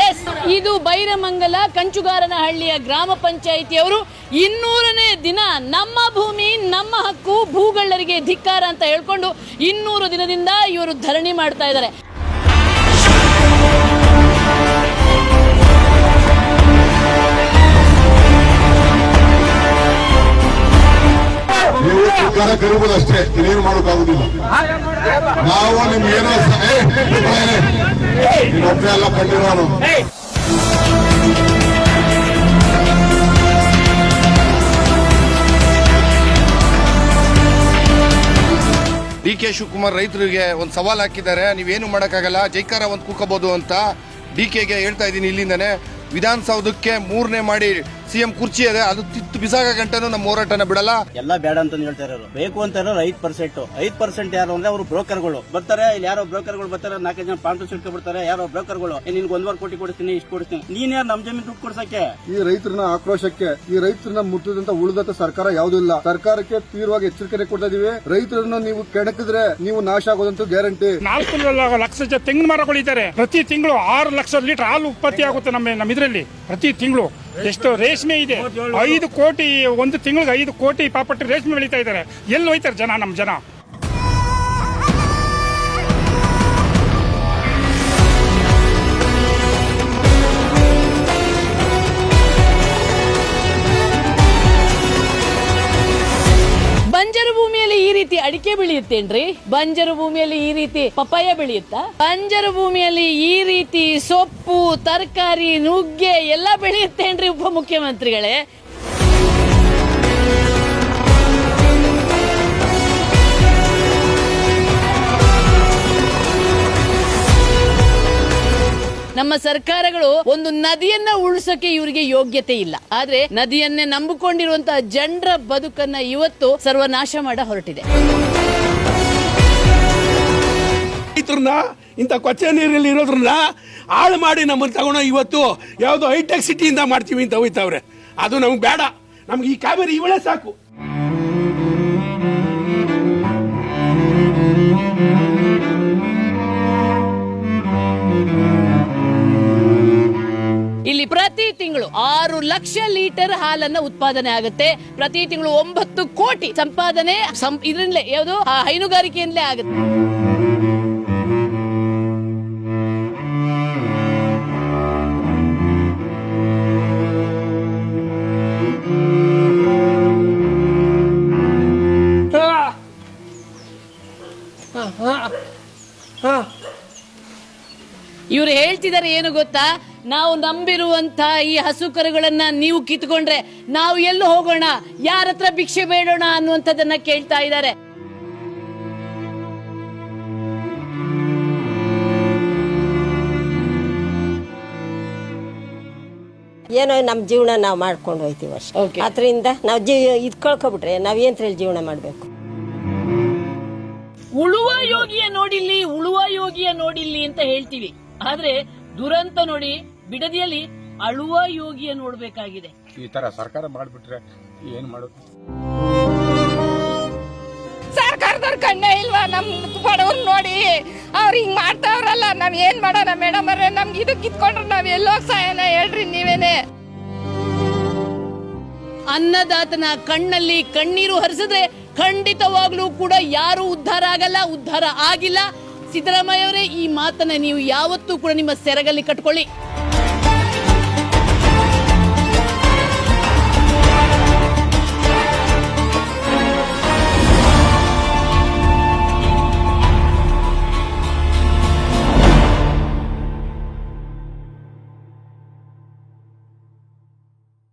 S ಇದು ಬೈರಮಂಗಲ ಕಂಚುಗಾರನಹಳ್ಳಿಯ ಗ್ರಾಮ ಪಂಚಾಯಿತಿಯವರು ಇನ್ನೂರನೇ ದಿನ ನಮ್ಮ ಭೂಮಿ ನಮ್ಮ ಹಕ್ಕು ಭೂಗಳ್ಳರಿಗೆ ಧಿಕ್ಕಾರ ಅಂತ ಹೇಳ್ಕೊಂಡು ಇನ್ನೂರು ದಿನದಿಂದ ಇವರು ಧರಣಿ ಮಾಡ್ತಾ ಇದ್ದಾರೆ. ಸರ್ಕಾರ ಕರಿಬೋದು ಅಷ್ಟೇ. ಇನ್ನೇನು ಮಾಡೋಕ್ಕಾಗುದಿಲ್ಲ. ನಾವು ನಿಮ್ಗೆ ಏನೋ ಸ- ಏ, ನಿಮ್ಮನೇನೆ. ನೀನೊಬ್ನೇ ಎಲ್ಲ ಕಂಡಿರೋನು ಡಿ ಕೆ ಶಿವಕುಮಾರ್ ರೈತರಿಗೆ ಒಂದು ಸವಾಲು ಹಾಕಿದ್ದಾರೆ. ನೀವೇನು ಮಾಡೋಕ್ಕಾಗಲ್ಲ? ಜೈಕಾರ ಒಂದು ಕೂಕಬಹುದು ಅಂತ ಡಿ ಕೆಗೆ ಹೇಳ್ತಾ ಇದ್ದೀನಿ ಇಲ್ಲಿಂದನೇ. ವಿಧಾನಸೌಧಕ್ಕೆ ಮೂರನೇ ಮಾಡಿ ಸಿಎಂ ಕುರ್ಚಿ ಇದೆ ಅದು ತಿತ್ತು ಬಿಸಾಕ ಗಂಟೆನೂ ನಮ್ಮ ಹೋರಾಟನ ಬಿಡಲ್ಲ. ಎಲ್ಲ ಬೇಡ ಅಂತ ಹೇಳ್ತಾ ಇರೋರು ಬೇಕು ಅಂತ ಇರೋರು ಐದ್ ಪರ್ಸೆಂಟ್ ಐದ್ ಪರ್ಸೆಂಟ್ ಯಾರು ಅಂದ್ರೆ ಅವರು ಬ್ರೋಕರ್ಗಳು. ಬರ್ತಾರೆ ಇಲ್ಲಿ ಯಾರೋ ಬ್ರೋಕರ್ಗಳು ಬರ್ತಾರೆ ನಾಲ್ಕೈದು ಜನ ಪಾಂಟು ಸಿಟ್ಕೊ ಬಿಡ್ತಾರೆ ಯಾರೋ ಬ್ರೋಕರ್ಗಳು. ನಿನ್ಗೆ ಒಂದ್ವರೆ ಕೋಟಿ ಕೊಡ್ತೀನಿ ಇಷ್ಟು ಕೊಡ್ತೀನಿ ನೀನ್ ಯಾರು ನಮ್ ಜಮೀನು ದುಡ್ಡು ಕೊಡ್ಸಕ್ಕೆ? ಈ ರೈತರನ್ನ ಆಕ್ರೋಶಕ್ಕೆ ಈ ರೈತರನ್ನ ಮುಟ್ಟದಂತ ಉಳಿದಂತ ಸರ್ಕಾರ ಯಾವುದೂ ಇಲ್ಲ. ಸರ್ಕಾರಕ್ಕೆ ತೀವ್ರವಾಗಿ ಎಚ್ಚರಿಕೆ ಕೊಡ್ತಾ ಇದೀವಿ. ರೈತರನ್ನ ನೀವು ಕೆಣಕಿದ್ರೆ ನೀವು ನಾಶ ಆಗೋದಂತ ಗ್ಯಾರಂಟಿ. ನಾಲ್ಕು ಲಕ್ಷ ತೆಂಗಿನ ತೆಂಗಿನ ಮರಗಳಿದ್ದಾರೆ ಪ್ರತಿ ತಿಂಗಳು ಆರು ಲಕ್ಷ ಲೀಟರ್ ಹಾಲು ಉತ್ಪತ್ತಿ ಆಗುತ್ತೆ ನಮ್ಮ ನಮ್ಮ ಇದರಲ್ಲಿ. ಪ್ರತಿ ತಿಂಗಳು. ಎಷ್ಟು ರೇಷ್ಮೆ ಇದೆ. ಐದು ಕೋಟಿ ಒಂದು ತಿಂಗಳಿಗೆ ಐದು ಕೋಟಿ ಪಾಪಟ್ಟು ರೇಷ್ಮೆ ಬೆಳೀತಾ ಇದ್ದಾರೆ. ಎಲ್ಲಿ ಹೋಯ್ತಾರೆ ಜನ ನಮ್ಮ ಜನ? ಅಡಿಕೆ ಬೆಳೆಯುತ್ತೇನ್ರಿ? ಬಂಜರು ಭೂಮಿಯಲ್ಲಿ ಈ ರೀತಿ ಪಪ್ಪಾಯ ಬೆಳೆಯುತ್ತಾ? ಬಂಜರು ಭೂಮಿಯಲ್ಲಿ ಈ ರೀತಿ ಸೊಪ್ಪು, ತರಕಾರಿ, ನುಗ್ಗೆ ಎಲ್ಲ ಬೆಳೆಯುತ್ತೇನ್ರಿ ಉಪಮುಖ್ಯಮಂತ್ರಿಗಳೇ? ನಮ್ಮ ಸರ್ಕಾರಗಳು ಒಂದು ನದಿಯನ್ನ ಉಳಿಸಕ್ಕೆ ಇವರಿಗೆ ಯೋಗ್ಯತೆ ಇಲ್ಲ. ಆದ್ರೆ ನದಿಯನ್ನೇ ನಂಬಿಕೊಂಡಿರುವಂತಹ ಜನರ ಬದುಕನ್ನ ಇವತ್ತು ಸರ್ವನಾಶ ಮಾಡ ಹೊರಟಿದೆ. ರೈತರನ್ನ, ಇಂಥ ಕೊಚ್ಚೆ ನೀರಲ್ಲಿ ಇರೋದ್ರನ್ನ ಹಾಳು ಮಾಡಿ ನಮ್ಮನ್ನು ತಗೊಂಡು ಇವತ್ತು ಯಾವುದೋ ಹೈಟೆಕ್ ಸಿಟಿಯಿಂದ ಮಾಡ್ತೀವಿ ಅಂತ ಹೋಯ್ತವ್ರೆ. ಅದು ನಮ್ಗೆ ಬೇಡ. ನಮ್ಗೆ ಈ ಕಾವೇರಿ ಇವಳೇ ಸಾಕು. ತಿಂಗಳು ಆರು ಲಕ್ಷ ಲೀಟರ್ ಹಾಲನ್ನ ಉತ್ಪಾದನೆ ಆಗುತ್ತೆ. ಪ್ರತಿ ತಿಂಗಳು ಒಂಬತ್ತು ಕೋಟಿ ಸಂಪಾದನೆ ಇದರಿಂದಲೇ ಯಾವುದು? ಹೈನುಗಾರಿಕೆಯಿಂದಲೇ ಆಗುತ್ತೆ. ಇವ್ರು ಹೇಳ್ತಿದ್ದಾರೆ ಏನು ಗೊತ್ತಾ? ನಾವು ನಂಬಿರುವಂತ ಈ ಹಸು ಕರುಗಳನ್ನ ನೀವು ಕಿತ್ಕೊಂಡ್ರೆ ನಾವು ಎಲ್ಲಿ ಹೋಗೋಣ? ಯಾರ ಹತ್ರ ಭಿಕ್ಷೆ ಬೇಡೋಣ ಅನ್ನುವಂಥದ್ದನ್ನ ಕೇಳ್ತಾ ಇದ್ದಾರೆ. ಏನೋ ನಮ್ಮ ಜೀವನ ನಾವು ಮಾಡ್ಕೊಂಡು ಹೋಯ್ತೀವಿ. ಅಷ್ಟೇ. ಅದರಿಂದ ನಾವು ಜೀ ಇದು ಕಳ್ಕೊಬಿಟ್ರೆ ನಾವು ಏನ್ ಹೇಳಿ ಜೀವನ ಮಾಡಬೇಕು? ಉಳುವ ಯೋಗಿಯ ನೋಡಿಲಿ ಉಳುವ ಯೋಗಿಯ ನೋಡಿಲಿ ಅಂತ ಹೇಳ್ತೀವಿ. ಆದ್ರೆ ದುರಂತ ನೋಡಿ ಬಿಡದಿಯಲ್ಲಿ ಅಳುವ ಯೋಗಿಯ ನೋಡ್ಬೇಕಾಗಿದೆ. ಈ ತರ ಸರ್ಕಾರ ಮಾಡ್ಬಿಟ್ರೆ ಏನ್ ಮಾಡೋದು? ಸರ್ಕಾರದವ್ರ ಕಣ್ಣೇ ಇಲ್ವಾ ನಮ್ ಬಡವ್ರು ನೋಡಿ? ಅವ್ರು ಹಿಂಗ್ ಮಾಡ್ತಾವ್ರಲ್ಲ ನಾವ್ ಏನ್ ಮಾಡೋಣ ಮೇಡಮ್ ಅವ್ರೆ? ನಮ್ಗೆ ಇದು ಕಿತ್ಕೊಂಡ್ರೆ ನಾವ್ ಎಲ್ಲೋ ಸಾಯನ ಹೇಳ್ರಿ ನೀವೇನೇ. ಅನ್ನದಾತನ ಕಣ್ಣಲ್ಲಿ ಕಣ್ಣೀರು ಹರಿಸಿದ್ರೆ ಖಂಡಿತವಾಗ್ಲೂ ಕೂಡ ಯಾರು ಉದ್ಧಾರ ಆಗಲ್ಲ ಉದ್ಧಾರ ಆಗಿಲ್ಲ. ಸಿದ್ದರಾಮಯ್ಯ ಅವರೇ ಈ ಮಾತನ್ನ ನೀವು ಯಾವತ್ತೂ ಕೂಡ ನಿಮ್ಮ ಸೆರಗಲ್ಲಿ ಕಟ್ಕೊಳ್ಳಿ.